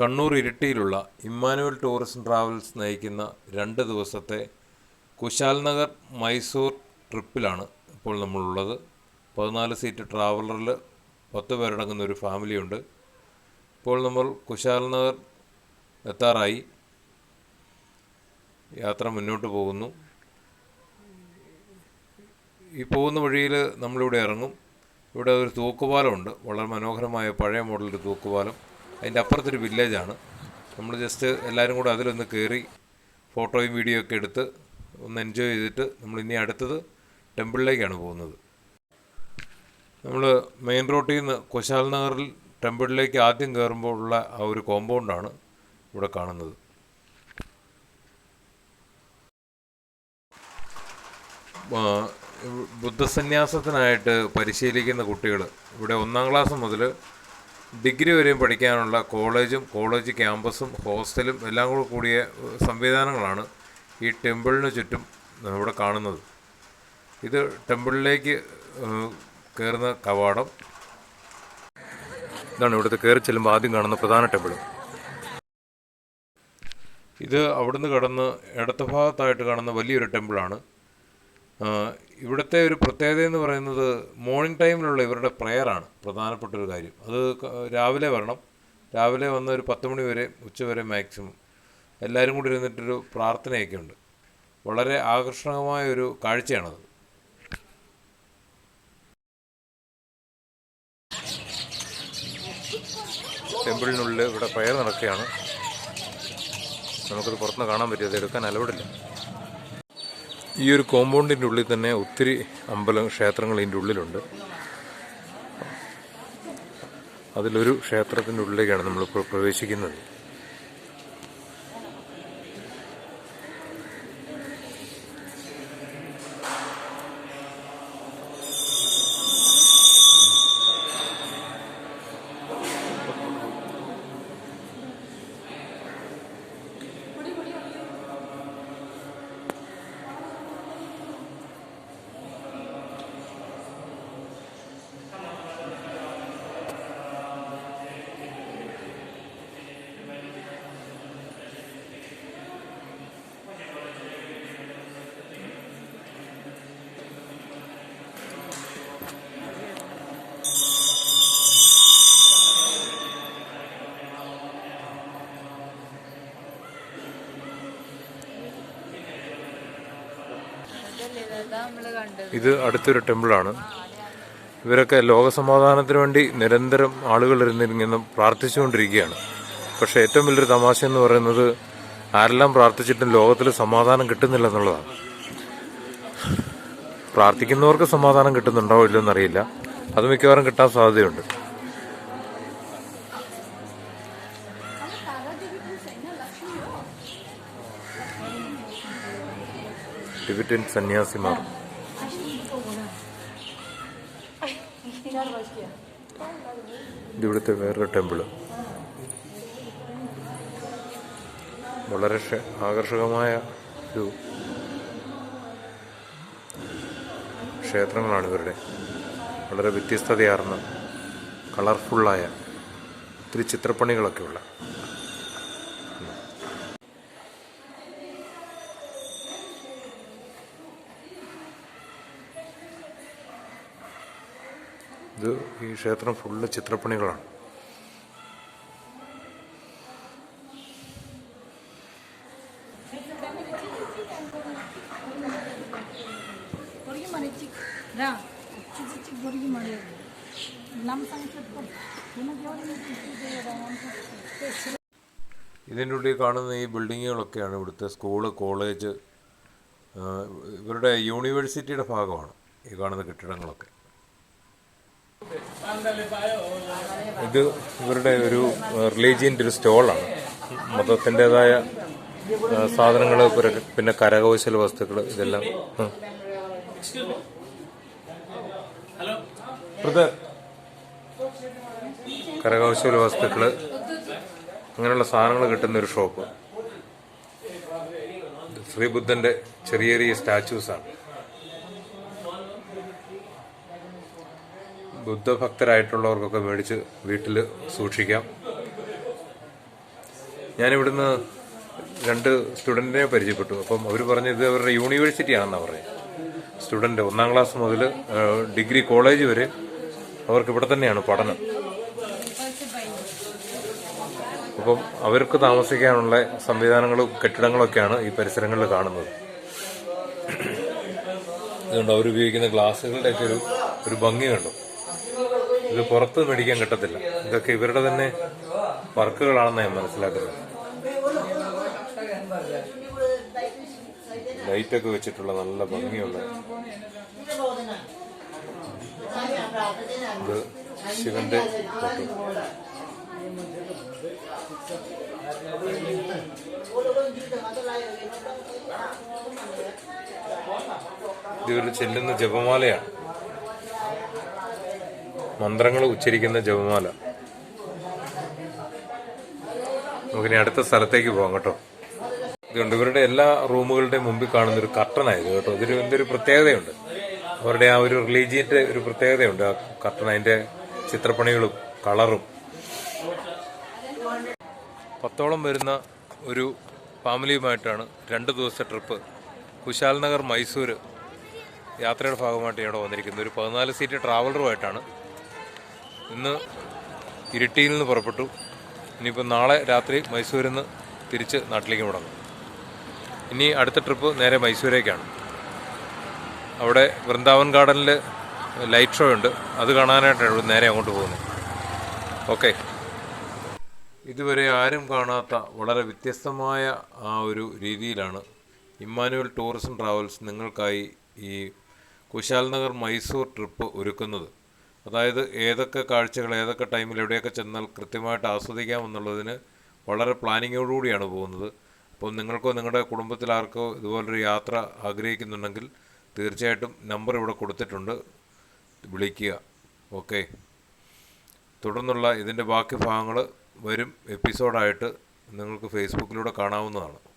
കണ്ണൂർ ഇരിട്ടിയിലുള്ള Emmanuel tourism travels നയിക്കുന്ന രണ്ട് ദിവസത്തെ കുശാൽ നഗർ മൈസൂർ ട്രിപ്പിലാണ് ഇപ്പോൾ നമ്മളുള്ളത്. പതിനാല് സീറ്റ് ട്രാവലറിൽ പത്ത് പേരടങ്ങുന്ന ഒരു ഫാമിലിയുണ്ട്. ഇപ്പോൾ നമ്മൾ കുശാൽ നഗർ എത്താറായി. യാത്ര മുന്നോട്ട് പോകുന്നു. ഈ പോകുന്ന വഴിയിൽ നമ്മളിവിടെ ഇറങ്ങും. ഇവിടെ ഒരു തൂക്കുപാലമുണ്ട്. വളരെ മനോഹരമായ പഴയ മോഡലൊരു തൂക്കുപാലം. അതിന്റെ അപ്പുറത്തൊരു വില്ലേജാണ്. നമ്മൾ ജസ്റ്റ് എല്ലാവരും കൂടെ അതിലൊന്ന് കയറി ഫോട്ടോയും വീഡിയോ ഒക്കെ എടുത്ത് ഒന്ന് എൻജോയ് ചെയ്തിട്ട് നമ്മൾ ഇനി അടുത്തത് ടെമ്പിളിലേക്കാണ് പോകുന്നത്. നമ്മൾ മെയിൻ റോട്ടിൽ നിന്ന് കുശാൽ നഗറിൽ ടെമ്പിളിലേക്ക് ആദ്യം കയറുമ്പോൾ ഉള്ള ആ ഒരു കോമ്പൗണ്ടാണ് ഇവിടെ കാണുന്നത്. ബുദ്ധസന്യാസത്തിനായിട്ട് പരിശീലിക്കുന്ന കുട്ടികൾ ഇവിടെ ഒന്നാം ക്ലാസ് മുതൽ ഡിഗ്രി വരെയും പഠിക്കാനുള്ള കോളേജും കോളേജ് ക്യാമ്പസും ഹോസ്റ്റലും എല്ലാം കൂടെ കൂടിയ സംവിധാനങ്ങളാണ് ഈ ടെമ്പിളിന് ചുറ്റും ഇവിടെ കാണുന്നത്. ഇത് ടെമ്പിളിലേക്ക് കയറുന്ന കവാടം. ഇതാണ് ഇവിടുത്തെ കയറി ചെല്ലുമ്പോൾ ആദ്യം കാണുന്ന പ്രധാന ടെമ്പിൾ ഇത് അവിടുന്ന് കടന്ന് ഇടത്ത ഭാഗത്തായിട്ട് കാണുന്ന വലിയൊരു ടെമ്പിളാണ്. ഇവിടുത്തെ ഒരു പ്രത്യേകത എന്ന് പറയുന്നത് മോർണിംഗ് ടൈമിലുള്ള ഇവരുടെ പ്രെയറാണ് പ്രധാനപ്പെട്ട ഒരു കാര്യം. അത് രാവിലെ വരണം. രാവിലെ വന്ന ഒരു പത്ത് മണി വരെ ഉച്ച വരെ മാക്സിമം എല്ലാവരും കൂടി ഇരുന്നിട്ടൊരു പ്രാർത്ഥനയൊക്കെ ഉണ്ട്. വളരെ ആകർഷകമായ ഒരു കാഴ്ചയാണത്. ടെമ്പിളിനുള്ളിൽ ഇവിടെ പ്രയർ നടക്കുകയാണ്. നമുക്കത് പുറത്തുനിന്ന് കാണാൻ പറ്റിയത് എടുക്കാൻ അലവിടില്ല ഈ ഒരു കോമ്പൗണ്ടിന്റെ ഉള്ളിൽ തന്നെ ഒത്തിരി അമ്പലം ക്ഷേത്രങ്ങൾ ഇതിന്റെ ഉള്ളിലുണ്ട്. അതിലൊരു ക്ഷേത്രത്തിന്റെ ഉള്ളിലേക്കാണ് നമ്മളിപ്പോൾ പ്രവേശിക്കുന്നത്. ഇത് അടുത്തൊരു ടെമ്പിളാണ്. ഇവരൊക്കെ ലോകസമാധാനത്തിന് വേണ്ടി നിരന്തരം ആളുകൾ ഇരുന്നിങ്ങനെ പ്രാർത്ഥിച്ചുകൊണ്ടിരിക്കുകയാണ്. പക്ഷേ ഏറ്റവും വലിയൊരു തമാശ എന്ന് പറയുന്നത് ആരെല്ലാം പ്രാർത്ഥിച്ചിട്ടും ലോകത്തിൽ സമാധാനം കിട്ടുന്നില്ല എന്നുള്ളതാണ്. പ്രാർത്ഥിക്കുന്നവർക്ക് സമാധാനം കിട്ടുന്നുണ്ടോ ഇല്ലയോ എന്നറിയില്ല അത് മിക്കവാറും കിട്ടാൻ സാധ്യതയുണ്ട്. ടിബറ്റൻ സന്യാസിമാർ. ഇതിവിടുത്തെ വേറൊരു ടെമ്പിൾ. വളരെ ആകർഷകമായ ഒരു ക്ഷേത്രങ്ങളാണ് ഇവരുടെ. വളരെ വ്യത്യസ്തതയാർന്ന കളർഫുള്ളായ ഒത്തിരി ചിത്രപ്പണികളൊക്കെ ഇത് ഈ ക്ഷേത്രം ഫുള്ള് ചിത്രപ്പണികളാണ്. ഇതിന്റെ ഉള്ളിൽ കാണുന്ന ഈ ബിൽഡിങ്ങുകളൊക്കെയാണ് ഇവിടുത്തെ സ്കൂൾ കോളേജ് ഇവരുടെ യൂണിവേഴ്സിറ്റിയുടെ ഭാഗമാണ് ഈ കാണുന്ന കെട്ടിടങ്ങളൊക്കെ. ഇത് ഇവരുടെ ഒരു റിലീജിയന്റെ ഒരു സ്റ്റോളാണ്. മതത്തിന്റെതായ സാധനങ്ങൾ പിന്നെ കരകൗശല വസ്തുക്കൾ ഇതെല്ലാം കരകൗശല വസ്തുക്കൾ അങ്ങനെയുള്ള സാധനങ്ങൾ കിട്ടുന്ന ഒരു ഷോപ്പ്. ശ്രീബുദ്ധന്റെ ചെറിയ ചെറിയ സ്റ്റാച്യൂസ് ബുദ്ധഭക്തരായിട്ടുള്ളവർക്കൊക്കെ മേടിച്ച് വീട്ടിൽ സൂക്ഷിക്കാം. ഞാനിവിടുന്ന് രണ്ട് സ്റ്റുഡന്റിനെ പരിചയപ്പെട്ടു. അപ്പം അവർ പറഞ്ഞത് അവരുടെ യൂണിവേഴ്സിറ്റി ആണെന്നാണ് പറയുന്നത് സ്റ്റുഡന്റ് ഒന്നാം ക്ലാസ് മുതൽ ഡിഗ്രി കോളേജ് വരെ അവർക്ക് ഇവിടെ തന്നെയാണ് പഠനം. അപ്പം അവർക്ക് താമസിക്കാനുള്ള സംവിധാനങ്ങളും കെട്ടിടങ്ങളൊക്കെയാണ് ഈ പരിസരങ്ങളിൽ കാണുന്നത്. അതുകൊണ്ട് അവരുപയോഗിക്കുന്ന ഗ്ലാസ്സുകളുടെയൊക്കെ ഒരു ഒരു ഭംഗി കണ്ടു. ഇത് പുറത്ത് മേടിക്കാൻ കിട്ടത്തില്ല. ഇതൊക്കെ ഇവരുടെ തന്നെ വർക്കുകളാണെന്ന് ഞാൻ മനസ്സിലാക്കുന്നത്. ലൈറ്റൊക്കെ വെച്ചിട്ടുള്ള നല്ല ഭംഗിയുള്ള ഇത് ശിവന്റെ ഇതൊരു ചെല്ലുന്ന ജപമാലയാണ്. മന്ത്രങ്ങൾ ഉച്ചരിക്കുന്ന ജപമാല. നമുക്കിനി അടുത്ത സ്ഥലത്തേക്ക് പോകാം കേട്ടോ. ഇതുകൊണ്ട് ഇവരുടെ എല്ലാ റൂമുകളുടെയും മുമ്പിൽ കാണുന്ന ഒരു കർട്ടനായത് കേട്ടോ. ഇതിന് എന്തൊരു പ്രത്യേകതയുണ്ട്. അവരുടെ ആ ഒരു റിലീജിയന്റെ ഒരു പ്രത്യേകതയുണ്ട്. ആ കർട്ടൻ അതിന്റെ ചിത്രപ്പണികളും കളറും. പത്തോളം വരുന്ന ഒരു ഫാമിലിയുമായിട്ടാണ് രണ്ട് ദിവസത്തെ ട്രിപ്പ് കുശാൽ നഗർ മൈസൂർ യാത്രയുടെ ഭാഗമായിട്ട് ഇവിടെ വന്നിരിക്കുന്നത്. ഒരു പതിനാല് സീറ്റ് ട്രാവലറുമായിട്ടാണ് ഇന്ന് ഇരിട്ടിയിൽ നിന്ന് പുറപ്പെട്ടു. ഇനിയിപ്പോൾ നാളെ രാത്രി മൈസൂരിൽ നിന്ന് തിരിച്ച് നാട്ടിലേക്ക് മുടങ്ങും. ഇനി അടുത്ത ട്രിപ്പ് നേരെ മൈസൂരേക്കാണ്. അവിടെ വൃന്ദാവൻ ഗാർഡനിൽ ലൈറ്റ് ഷോ ഉണ്ട്. അത് കാണാനായിട്ടാണ് നേരെ അങ്ങോട്ട് പോകുന്നത്. ഓക്കെ ഇതുവരെ ആരും കാണാത്ത വളരെ വ്യത്യസ്തമായ ആ ഒരു രീതിയിലാണ് ഇമ്മാനുവൽ ടൂറിസം ട്രാവൽസ് നിങ്ങൾക്കായി ഈ കുശാൽ നഗർ മൈസൂർ ട്രിപ്പ് ഒരുക്കുന്നത്. അതായത് ഏതൊക്കെ കാഴ്ചകൾ ഏതൊക്കെ ടൈമിൽ എവിടെയൊക്കെ ചെന്നാൽ കൃത്യമായിട്ട് ആസ്വദിക്കാമെന്നുള്ളതിന് വളരെ പ്ലാനിങ്ങോടുകൂടിയാണ് പോകുന്നത്. അപ്പോൾ നിങ്ങൾക്കോ നിങ്ങളുടെ കുടുംബത്തിലാർക്കോ ഇതുപോലൊരു യാത്ര ആഗ്രഹിക്കുന്നുണ്ടെങ്കിൽ തീർച്ചയായിട്ടും നമ്പർ ഇവിടെ കൊടുത്തിട്ടുണ്ട്. വിളിക്കുക. ഓക്കെ. തുടർന്നുള്ള ഇതിന്റെ ബാക്കി ഭാഗങ്ങൾ വരും. എപ്പിസോഡായിട്ട് നിങ്ങൾക്ക് ഫേസ്ബുക്കിലൂടെ കാണാവുന്നതാണ്.